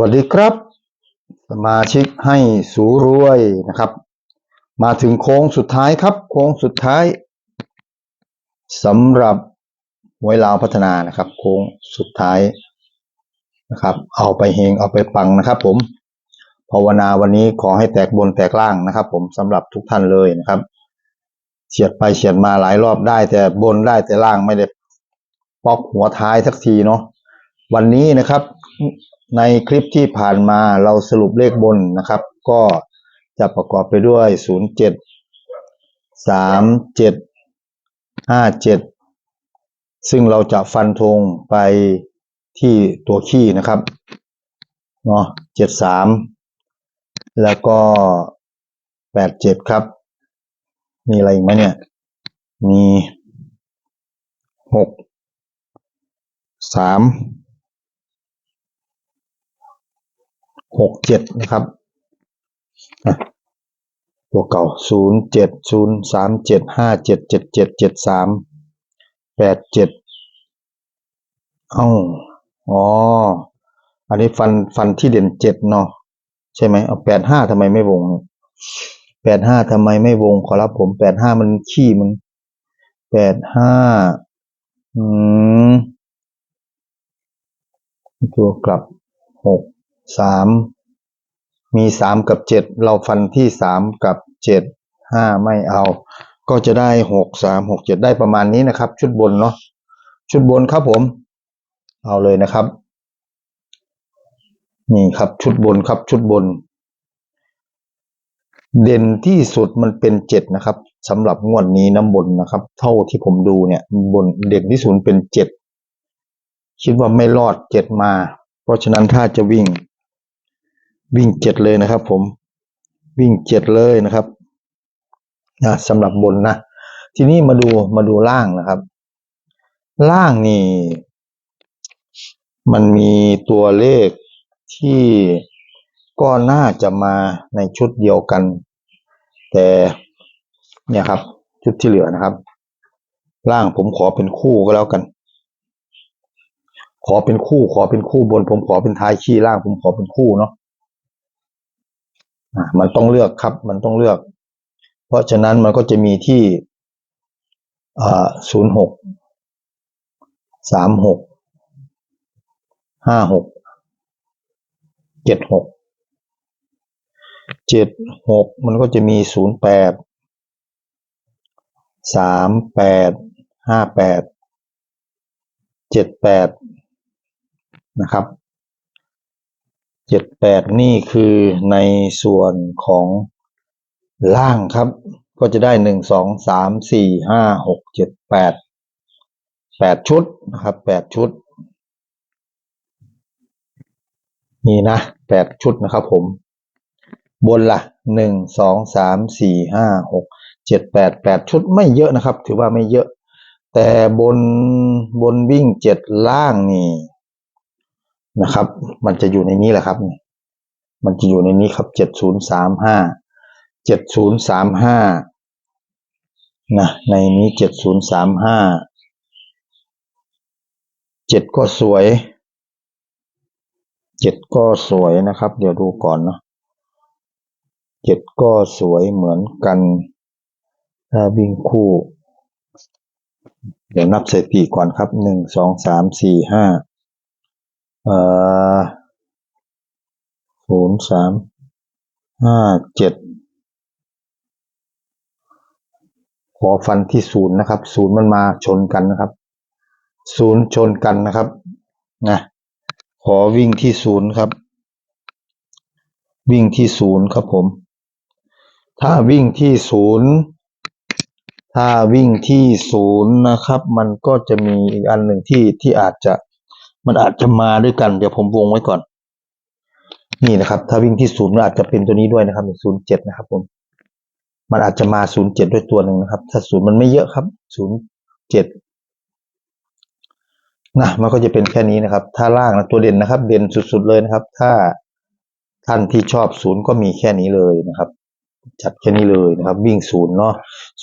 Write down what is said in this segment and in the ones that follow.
วัสดีครับ สมาชิกให้สูรวยนะครับ มาถึงโค้งสุดท้ายครับ โค้งสุดท้ายสำหรับหวยลาวพัฒนานะครับ โค้งสุดท้ายนะครับ เอาไปเฮงเอาไปปังนะครับ ผมภาวนาวันนี้ขอให้แตกบนแตกล่างนะครับ ผมสำหรับทุกท่านเลยนะครับเฉียดไปเฉียดมาหลายรอบได้ แต่บนได้แต่ล่างไม่ได้ปอกหัวท้ายสักทีเนาะวันนี้นะครับ ในคลิปที่ผ่านมาเราสรุปเลขบนนะครับ ก็จะประกอบไปด้วย 0 7 3 7 5 7 ซึ่งเราจะฟันธงไปที่ตัวขี้นะครับเนาะ73 แล้วก็ 87 ครับ มีอะไรอีกไหมเนี่ย มี 6 3 หกเจ็ดนะครับตัวเก่าศูนย์เจ็ดศูนย์สามเจ็ดห้าเจ็ดเจ็ดเจ็ดเจ็ดสามแปดเจ็ดเอ้าอ๋อ อันนี้ฟันฟันที่เด่นเจ็ดเนาะใช่ไหมเอาแปดห้าทำไมไม่วงแปดห้าทำไมไม่วงขอรับผมแปดห้ามันขี้มันแปดห้าอืมตัวกลับหก สามมีสามกับเจ็ดเราฟันที่สามกับเจ็ดห้าไม่เอา ก็จะได้หกสามหกเจ็ดได้ประมาณนี้นะครับ ชุดบนเนาะชุดบนครับผม เอาเลยนะครับ นี่ครับชุดบนครับชุดบน เด่นที่สุดมันเป็นเจ็ดนะครับสำหรับงวดนี้น้ำบนนะครับ เท่าที่ผมดูเนี่ยบนเด่นที่สุดเป็นเจ็ดคิดว่าไม่รอดเจ็ดมา เพราะฉะนั้นถ้าจะวิ่ง วิ่งเจ็ดเลยนะครับ ผมวิ่งเจ็ดเลยนะครับนะสำหรับบนนะทีนี้มาดูมาดูล่างนะครับ ล่างนี่ มันมีตัวเลขที่ก็น่าจะมาในชุดเดียวกัน แต่เนี่ยครับ ชุดที่เหลือนะครับ ล่างผมขอเป็นคู่ก็แล้วกัน ขอเป็นคู่ ขอเป็นคู่บน ผมขอเป็นท้ายขี้ล่าง ผมขอเป็นคู่เนาะอะ มันต้องเลือกครับ มันต้องเลือก เพราะฉะนั้นมันก็จะมีที่ศูนย์หกสามหกห้าหกเจ็ดหกเจ็ดหกมันก็จะมีศูนย์แปดสามแปดห้าแปดเจ็ดแปดนะครับ เจ็ดแปดนี่คือในส่วนของล่างครับ ก็จะได้หนึ่งสองสามสี่ห้าหกเจ็ดแปดแปดชุดนะครับแปดชุด นี่นะแปดชุดนะครับผม บนละหนึ่งสองสามสี่ห้าหกเจ็ดแปดแปดชุดไม่เยอะนะครับ ถือว่าไม่เยอะ แต่บนบนวิ่งเจ็ดล่างนี่ นะครับ มันจะอยู่ในนี้แหละครับนี่มันจะอยู่ในนี้ครับเจ็ดศูนย์สามห้าเจ็ดศูนย์สามห้านะในนี้เจ็ดศูนย์สามห้าเจ็ดก็สวยเจ็ดก็สวยนะครับ เดี๋ยวดูก่อนเนาะเจ็ดก็สวยเหมือนกันถ้าวิ่งคู่ เดี๋ยวนับสถิติก่อนครับหนึ่งสองสามสี่ห้า ศูนย์สามห้าเจ็ดขอฟันที่ศูนย์นะครับศูนย์มันมาชนกันนะครับศูนย์ชนกันนะครับนะขอวิ่งที่ศูนย์ครับ วิ่งที่ศูนย์ครับผม ถ้าวิ่งที่ศูนย์ถ้าวิ่งที่ศูนย์นะครับ มันก็จะมีอีกอันหนึ่งที่ที่อาจจะ มันอาจจะมาด้วยกัน เดี๋ยวผมวงไว้ก่อน นี่นะครับ ถ้าวิ่งที่ศูนย์มันอาจจะเป็นตัวนี้ด้วยนะครับศูนย์เจ็ดนะครับ ผม มันอาจจะมาศูนย์เจ็ดด้วยตัวหนึ่งนะครับ ถ้าศูนย์มันไม่เยอะครับศูนย์เจ็ดนะมันก็จะเป็นแค่นี้นะครับ ถ้าล่างนะตัวเด่นนะครับ เด่นสุดๆเลยนะครับ ถ้าท่านที่ชอบศูนย์ก็มีแค่นี้เลยนะครับ จัดแค่นี้เลยนะครับ วิ่งศูนย์เนาะ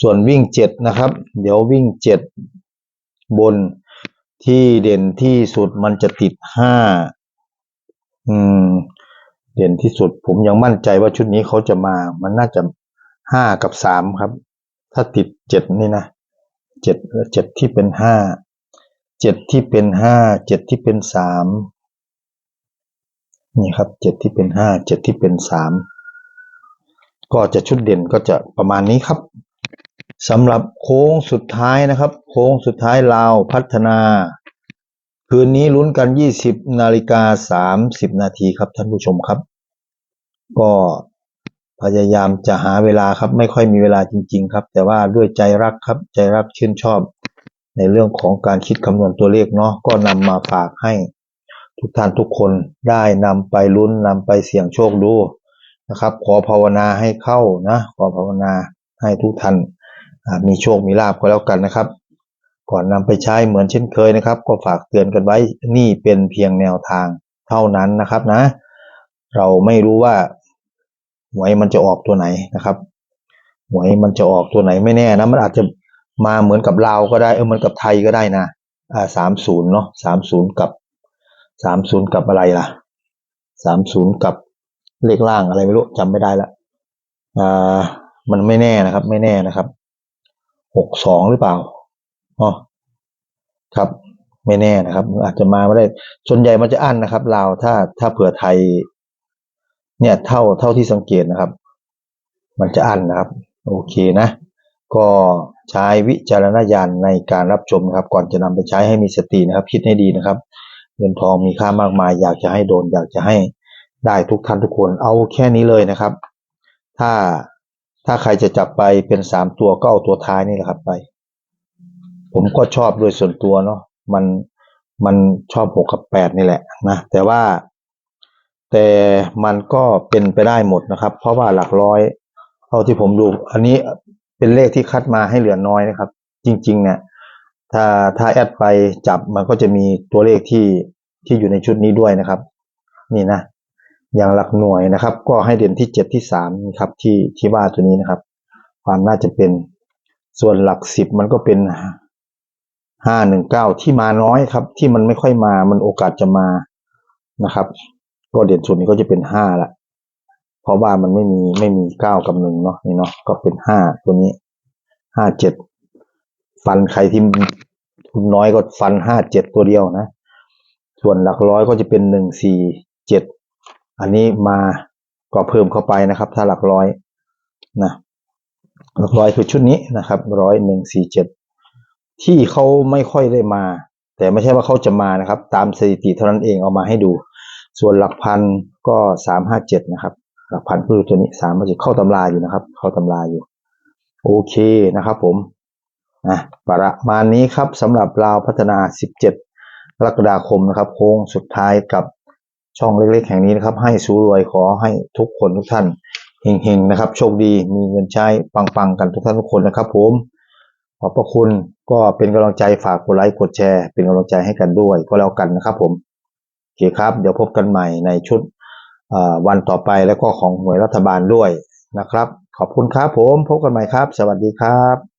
ส่วนวิ่งเจ็ดนะครับ เดี๋ยววิ่งเจ็ดบน ที่เด่นที่สุดมันจะติดห้าอืม เด่นที่สุด ผมยังมั่นใจว่าชุดนี้เขาจะมา มันน่าจะห้ากับสามครับ ถ้าติดเจ็ดนี่นะเจ็ดเจ็ดที่เป็นห้าเจ็ดที่เป็นห้าเจ็ดที่เป็นสามนี่ครับเจ็ดที่เป็นห้าเจ็ดที่เป็นสามก็จะชุดเด่นก็จะประมาณนี้ครับ สำหรับโค้งสุดท้ายนะครับ โค้งสุดท้ายลาวพัฒนา คืนนี้ลุ้นกัน 20นาฬิกา30 นาทีครับท่านผู้ชมครับ ก็พยายามจะหาเวลาครับ ไม่ค่อยมีเวลาจริง ๆ ครับ แต่ว่าด้วยใจรักครับ ใจรักชื่นชอบ ในเรื่องของการคิดคำนวณตัวเลขเนาะก็นำมาฝากให้ ทุกท่านทุกคนได้นำไปลุ้นนำไปเสี่ยงโชคดูนะครับ ขอภาวนาให้เข้านะ ขอภาวนาให้ทุกท่าน มีโชคมีลาภก็แล้วกันนะครับ ก่อนนำไปใช้เหมือนเช่นเคยนะครับ ก็ฝากเตือนกันไว้นี่เป็นเพียงแนวทางเท่านั้นนะครับนะ เราไม่รู้ว่าหวยมันจะออกตัวไหนนะครับหวยมันจะออกตัวไหนไม่แน่นะมันอาจจะมาเหมือนกับลาวก็ได้เออเหมือนกับไทยก็ได้นะอ่าสามศูนย์เนาะสามศูนย์กับสามศูนย์กับอะไรล่ะสามศูนย์กับเลขล่างอะไรไม่รู้จำไม่ได้ละอ่ามันไม่แน่นะครับ ไม่แน่นะครับ หกสองหรือเปล่าอ๋อครับ ไม่แน่นะครับ อาจจะมาไม่ได้ ส่วนใหญ่มันจะอั้นนะครับลาวถ้าถ้าเผื่อไทย เนี่ยเท่าเท่าที่สังเกตนะครับ มันจะอั้นนะครับ โอเคนะ ก็ใช้วิจารณญาณในการรับชมนะครับ ก่อนจะนำไปใช้ให้มีสตินะครับ คิดให้ดีนะครับเงินทองมีค่ามากมาย อยากจะให้โดน อยากจะให้ได้ทุกท่านทุกคนเอาแค่นี้เลยนะครับ ถ้า ถ้าใครจะจับไปเป็นสามตัวก็เอาตัวท้ายนี่แหละครับไป ผมก็ชอบโดยส่วนตัวเนาะมันมันชอบหกกับแปดนี่แหละนะแต่ว่า แต่มันก็เป็นไปได้หมดนะครับ เพราะว่าหลักร้อยเท่าที่ผมดู อันนี้เป็นเลขที่คัดมาให้เหลือน้อยนะครับ จริง ๆ เนี่ย ถ้าถ้าแอดไปจับมันก็จะมีตัวเลขที่ที่อยู่ในชุดนี้ด้วยนะครับ นี่นะ อย่างหลักหน่วยนะครับ ก็ให้เด่นที่เจ็ดที่สามครับที่ที่ว่าตัวนี้นะครับ ความน่าจะเป็นส่วนหลักสิบมันก็เป็นห้าหนึ่งเก้าที่มาน้อยครับ ที่มันไม่ค่อยมามันโอกาสจะมานะครับ ก็เด่นสุดนี้ก็จะเป็นห้าละ เพราะว่ามันไม่มีไม่มีเก้ากับหนึ่งเนาะนี่เนาะก็เป็นห้าตัวนี้ห้าเจ็ดฟันใครที่ทุนน้อยก็ฟันห้าเจ็ดตัวเดียวนะ ส่วนหลักร้อยก็จะเป็นหนึ่งสี่เจ็ด อันนี้มาก็เพิ่มเข้าไปนะครับ ถ้าหลักร้อยนะหลักร้อยคือชุดนี้นะครับร้อยหนึ่งสี่เจ็ดที่เขาไม่ค่อยได้มา แต่ไม่ใช่ว่าเขาจะมานะครับ ตามสถิติเท่านั้นเองเอามาให้ดู ส่วนหลักพันก็สามห้าเจ็ดนะครับ หลักพันคือตัวนี้สามห้าเจ็ดเข้าตำราอยู่นะครับ เข้าตำราอยู่ โอเคนะครับ ผมนะประมาณนี้ครับสำหรับราวพัฒนา17กรกฎาคมนะครับ โค้งสุดท้ายกับ ช่องเล็กๆแห่งนี้นะครับ ให้สู้รวยขอให้ทุกคนทุกท่านเฮงๆนะครับ โชคดีมีเงินใช้ปังๆกันทุกท่านทุกคนนะครับ ผมขอบพระคุณก็เป็นกำลังใจฝากกดไลค์กดแชร์ เป็นกำลังใจให้กันด้วยก็แล้วกันนะครับ ผมโอเคครับ เดี๋ยวพบกันใหม่ในชุดวันต่อไปแล้วก็ของหวยรัฐบาลด้วยนะครับ ขอบคุณครับผมพบกันใหม่ครับ สวัสดีครับ